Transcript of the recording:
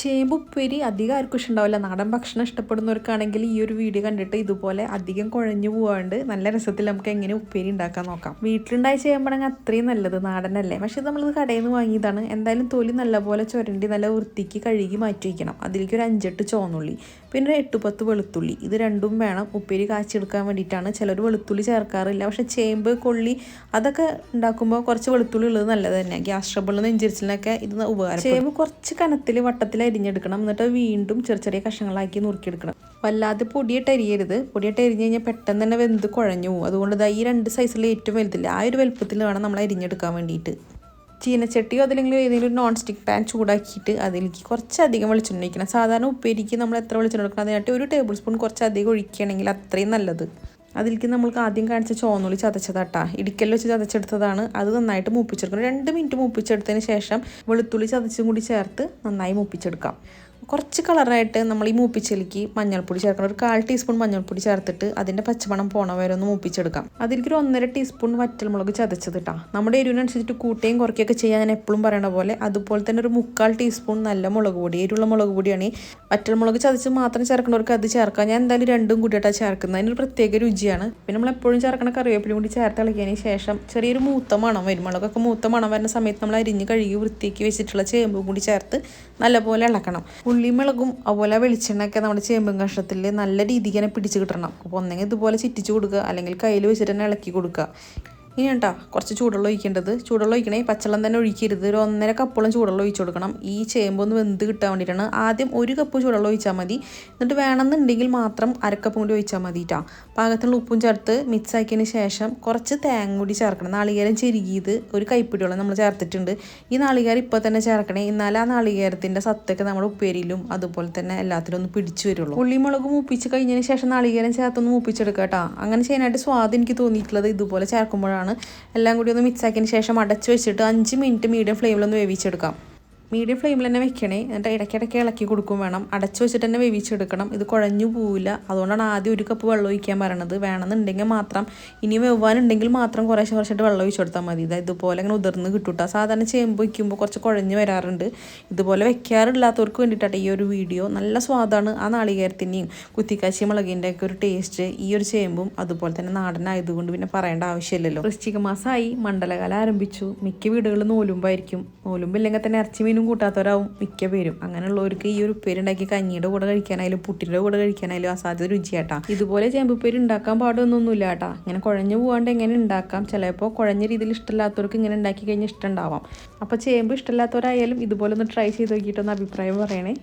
ചേമ്പ് ഉപ്പേരി അധികം ആർക്കും ഇഷ്ടമുണ്ടാവില്ല. നാടൻ ഭക്ഷണം ഇഷ്ടപ്പെടുന്നവർക്കാണെങ്കിൽ ഈ ഒരു വീഡിയോ കണ്ടിട്ട് ഇതുപോലെ അധികം കുഴഞ്ഞു പോവാണ്ട് നല്ല രസത്തിൽ നമുക്ക് എങ്ങനെ ഉപ്പേരി ഉണ്ടാക്കാൻ നോക്കാം. വീട്ടിലുണ്ടായ ചേമ്പണങ്ങ് അത്രയും നല്ലത് നാടനല്ലേ? പക്ഷേ നമ്മളിത് കടയിൽ നിന്ന് വാങ്ങിയതാണ്. എന്തായാലും തൊലി നല്ലപോലെ ചുരണ്ടി നല്ല വൃത്തിക്ക് കഴുകി മാറ്റി വയ്ക്കണം അതിലേക്ക് ഒരു അഞ്ചെട്ട് ചോന്നുള്ളി പിന്നെ എട്ട് പത്ത് വെളുത്തുള്ളി. ഇത് രണ്ടും വേണം ഉപ്പേരി കാച്ചെടുക്കാൻ വേണ്ടിയിട്ടാണ്. ചിലർ വെളുത്തുള്ളി ചേർക്കാറില്ല. പക്ഷെ ചേമ്പ് കൊള്ളി അതൊക്കെ ഉണ്ടാക്കുമ്പോൾ കുറച്ച് വെളുത്തുള്ളി ഉള്ളത് നല്ലത് തന്നെ ഗ്യാസ് ട്രബിളിൽ നെഞ്ചരിച്ചിലൊക്കെ ഇത് ഉപകാരം ചേമ്പ് കുറച്ച് കനത്തിൽ വട്ടത്തിൽ അരിഞ്ഞെടുക്കണം എന്നിട്ട് വീണ്ടും ചെറിയ ചെറിയ കഷ്ണങ്ങളാക്കി നുറുക്കിയെടുക്കണം. വല്ലാതെ പൊടിയിട്ട് അരിയരുത് പൊടിയിട്ട് അരിഞ്ഞ് കഴിഞ്ഞാൽ പെട്ടെന്ന് തന്നെ വെന്ത് കുഴഞ്ഞു പോകും അതുകൊണ്ട് ദാ ഈ രണ്ട് സൈസിൽ ഏറ്റവും വലുതില്ല ആ ഒരു വലുപ്പത്തിൽ വേണം നമ്മൾ അരിഞ്ഞെടുക്കാൻ വേണ്ടിയിട്ട്. ചീനച്ചട്ടിയോ അതിലെങ്കിലും ഏതെങ്കിലും നോൺ സ്റ്റിക്ക് പാൻ ചൂടാക്കിയിട്ട് അതിലേക്ക് കുറച്ചധികം വെളിച്ചെണ്ണ ഒഴിക്കണം. സാധാരണ ഉപ്പേരിക്ക് നമ്മൾ എത്ര വെളിച്ചെണ്ണ എടുക്കണം അതിനായിട്ട് ഒരു ടേബിൾ സ്പൂൺ കുറച്ചധികം ഒഴിക്കുകയാണെങ്കിൽ അത്രയും നല്ലത്. അതിലേക്ക് നമ്മൾക്ക് ആദ്യം കാണിച്ച ചോന്നുള്ളി ചതച്ചതാട്ടാ. ഇടിക്കൽ വെച്ച് ചതച്ചെടുത്തതാണ്. അത് നന്നായിട്ട് മൂപ്പിച്ചെടുക്കണം. രണ്ട് മിനിറ്റ് മൂപ്പിച്ചെടുത്തതിന് ശേഷം വെളുത്തുള്ളി ചതച്ചും കൂടി ചേർത്ത് നന്നായി മൂപ്പിച്ചെടുക്കാം. കുറച്ച് കളറായിട്ട് നമ്മൾ ഈ മൂപ്പിച്ചിലേക്ക് മഞ്ഞൾപ്പൊടി ചേർക്കണം. ഒരു കാൽ ടീസ്പൂൺ മഞ്ഞൾപ്പൊടി ചേർത്തിട്ട് അതിന്റെ പച്ചമണം പോണ വരെ ഒന്ന് മൂപ്പിച്ചെടുക്കാം. അതിലേക്ക് ഒരു ഒന്നര ടീസ്പൂൺ വറ്റൽമുളക് ചതച്ചത് ഇട്ടാ നമ്മുടെ എരിവിനനുസരിച്ചിട്ട് കൂട്ടുകയും കുറയ്ക്കുകയൊക്കെ ചെയ്യാൻ ഞാൻ എപ്പോഴും പറയണ പോലെ അതുപോലെ തന്നെ ഒരു മുക്കാൽ ടീസ്പൂൺ നല്ല മുളക് പൊടി എരിവുള്ള മുളക് പൊടിയാണ് വറ്റൽമുളക് ചതച്ച് മാത്രം ചേർക്കുന്നവർക്ക് അത് ചേർക്കാം. ഞാൻ എന്തായാലും രണ്ടും കൂടിയിട്ടാണ് ചേർക്കുന്നത്. അതിനൊരു പ്രത്യേക രുചിയാണ്. പിന്നെ നമ്മൾ എപ്പോഴും ചേർക്കണ കറിവേപ്പിലും കൂടി ചേർത്ത് ഇളക്കിയതിന് ശേഷം ചെറിയൊരു മൂത്ത മണം വരും. മുളകൊക്കെ മൂത്ത മണം വരുന്ന സമയത്ത് നമ്മൾ അരിഞ്ഞ് കഴുകി വൃത്തിയാക്കി വെച്ചിട്ടുള്ള ചേമ്പും കൂടി ചേർത്ത് നല്ലപോലെ ഇളക്കണം. മുളകും അതുപോലെ വെളിച്ചെണ്ണയൊക്കെ നമ്മുടെ ചേമ്പും കഷ്ണത്തിൽ നല്ല രീതിക്ക് തന്നെ പിടിച്ച് കിട്ടണം. അപ്പോൾ ഒന്നെങ്കിൽ ഇതുപോലെ ചിറ്റിച്ച് കൊടുക്കുക അല്ലെങ്കിൽ കയ്യിൽ വെച്ചിട്ട് തന്നെ ഇളക്കി കൊടുക്കുക. ഇനി കേട്ടോ കുറച്ച് ചൂടുള്ള ഒഴിക്കേണ്ടത്. ചൂടുള്ള ഒഴിക്കണേ പച്ചവെള്ളം തന്നെ ഒഴിക്കരുത്. ഒരു ഒന്നര കപ്പോളം ചൂടുള്ള ഒഴിച്ചു കൊടുക്കണം. ഈ ചേമ്പൊന്ന് വെന്ത് കിട്ടാൻ വേണ്ടിയിട്ടാണ് ആദ്യം ഒരു കപ്പ് ചൂടുള്ള ഒഴിച്ചാൽ മതി. എന്നിട്ട് വേണമെന്നുണ്ടെങ്കിൽ മാത്രം അരക്കപ്പും കൂടി ഒഴിച്ചാൽ മതി കേട്ടോ പാകത്തിനുള്ള ഉപ്പും ചേർത്ത് മിക്സ് ആക്കിയതിന് ശേഷം കുറച്ച് തേങ്ങ കൂടി ചേർക്കണം. നാളികേരം ചെരുകിയത് ഒരു കൈപ്പിടിയോളം നമ്മൾ ചേർത്തിട്ടുണ്ട്. ഈ നാളികേരം ഇപ്പോൾ തന്നെ ചേർക്കണേ. എന്നാൽ ആ നാളികേരത്തിന്റെ സത്തൊക്കെ നമ്മുടെ ഉപ്പേരിയിലും അതുപോലെ തന്നെ എല്ലാത്തിലും ഒന്ന് പിടിച്ചു വരുള്ളൂ. ഉള്ളിമുളക് മൂപ്പിച്ച് കഴിഞ്ഞതിന് ശേഷം നാളികേരം ചേർത്തൊന്ന് മൂപ്പിച്ചെടുക്കാം കേട്ടോ അങ്ങനെ ചെയ്യാനായിട്ട് സ്വാദ് എനിക്ക് തോന്നിയിട്ടുള്ളത് ഇതുപോലെ ചേർക്കുമ്പോഴാണ്. എല്ലാം കൂടി ഒന്ന് മിക്സ് ആക്കിയതിന് ശേഷം അടച്ചു വെച്ചിട്ട് അഞ്ച് മിനിറ്റ് മീഡിയം ഫ്ലെയിമിലൊന്ന് വേവിച്ചെടുക്കാം. മീഡിയം ഫ്ലെയിമിൽ തന്നെ വെക്കണേ. എന്നിട്ട് ഇടയ്ക്കിടയ്ക്ക് ഇളക്കി കൊടുക്കും വേണം. അടച്ച് വെച്ചിട്ട് തന്നെ വേവിച്ചെടുക്കണം. ഇത് കുഴഞ്ഞു പോവില്ല. അതുകൊണ്ടാണ് ആദ്യം ഒരു കപ്പ് വെള്ളം ഒഴിക്കാൻ പറയണത്. വേണമെന്നുണ്ടെങ്കിൽ മാത്രം ഇനി വെവ്വാനുണ്ടെങ്കിൽ മാത്രം കുറേശ്ശെ കുറച്ചായിട്ട് വെള്ളം ഒഴിച്ചു കൊടുത്താൽ മതി. ഇതാ ഇതുപോലെ അങ്ങനെ ഉതിർന്ന് കിട്ടൂട്ടോ സാധാരണ ചേമ്പ് വയ്ക്കുമ്പോൾ കുറച്ച് കുഴഞ്ഞു വരാറുണ്ട്. ഇതുപോലെ വെക്കാറില്ലാത്തവർക്ക് വേണ്ടിയിട്ടാണ് ഈ ഒരു വീഡിയോ. നല്ല സ്വാദാണ് ആ നാളികേരത്തിന്റെയും കുത്തിക്കാച്ചി മുളകിന്റെ ഒക്കെ ഒരു ടേസ്റ്റ് ഈ ഒരു ചേമ്പും അതുപോലെ തന്നെ നാടനായതുകൊണ്ട് പിന്നെ പറയേണ്ട ആവശ്യമില്ലല്ലോ. വൃശ്ചിക മാസമായി. മണ്ഡലകാലം ആരംഭിച്ചു. മിക്ക വീടുകളിൽ നോലുമ്പായിരിക്കും. നോലുമ്പില്ലെങ്കിൽ തന്നെ ഇറച്ചി മീനും കൂട്ടാത്തവരാവും മിക്ക പേരും. അങ്ങനെയുള്ളവർക്ക് ഈ ഒരു ഉപ്പേരുണ്ടാക്കി കഞ്ഞിയുടെ കൂടെ കഴിക്കാനായാലും പുട്ടിന്റെ കൂടെ കഴിക്കാനായാലും അസാധ്യത രുചിയാട്ടാ. ഇതുപോലെ ചേമ്പുപ്പേര് ഉണ്ടാക്കാൻ പാടൊന്നൊന്നുമില്ല കേട്ടാ ഇങ്ങനെ കുഴഞ്ഞു പോകാണ്ട് എങ്ങനെ ഉണ്ടാക്കാം? ചിലപ്പോൾ കുഴഞ്ഞ രീതിയിൽ ഇഷ്ടമില്ലാത്തവർക്ക് ഇങ്ങനെ ഉണ്ടാക്കി കഴിഞ്ഞാൽ ഇഷ്ടമുണ്ടാവാം അപ്പോൾ ചേമ്പ് ഇഷ്ടമില്ലാത്തവരായാലും ഇതുപോലെ ഒന്ന് ട്രൈ ചെയ്ത് നോക്കിയിട്ടൊന്ന് അഭിപ്രായം പറയണേ.